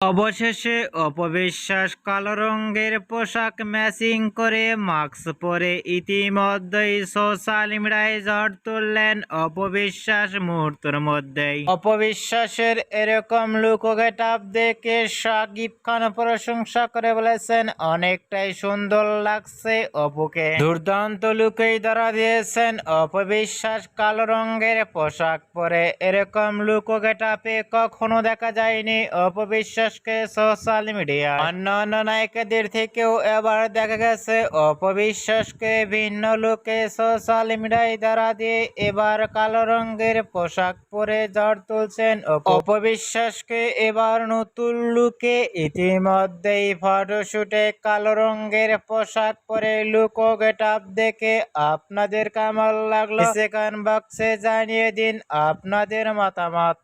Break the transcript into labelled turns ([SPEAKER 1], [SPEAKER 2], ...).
[SPEAKER 1] অবশেষে অপবিশ্বাস কালো রঙের পোশাক ম্যাচিং করে মাস্ক পরে ইতিমধ্যেই সোশ্যাল মিডিয়ায় ঝড় তুললেন অপবিশ্বাস মুহূর্তের মধ্যেই। অপবিশ্বাসের এরকম লুক গেট আপ দেখে সাকিব খান প্রশংসা করে বলেছেন, অনেকটাই সুন্দর লাগছে অপুকে। দুর্দান্ত লুকেই ধরা দিয়েছেন অপবিশ্বাস কালো রঙের পোশাক পরে। এরকম লুক গেট আপে কখনো দেখা যায়নি অপবিশ্বাসকে সোশ্যাল মিডিয়া। অন্যান্য নায়িকাদের থেকেও এবার দেখা গেছে, অপবিশ্বাসকে ভিন্ন লুকে সোশ্যাল মিডিয়ায় দ্বারা দিয়ে এবার কালো রঙের পোশাক পরে ঝড় তুলছেন অপবিশ্বাসকে এবার নতুন লুকে। ইতিমধ্যেই ফটোশুটে কালো রঙের পোশাক পরে লুক গেট আপ দেখে আপনাদের কেমন লাগল? সেকেন্ড বক্সে জানিয়ে দিন আপনাদের মতামত।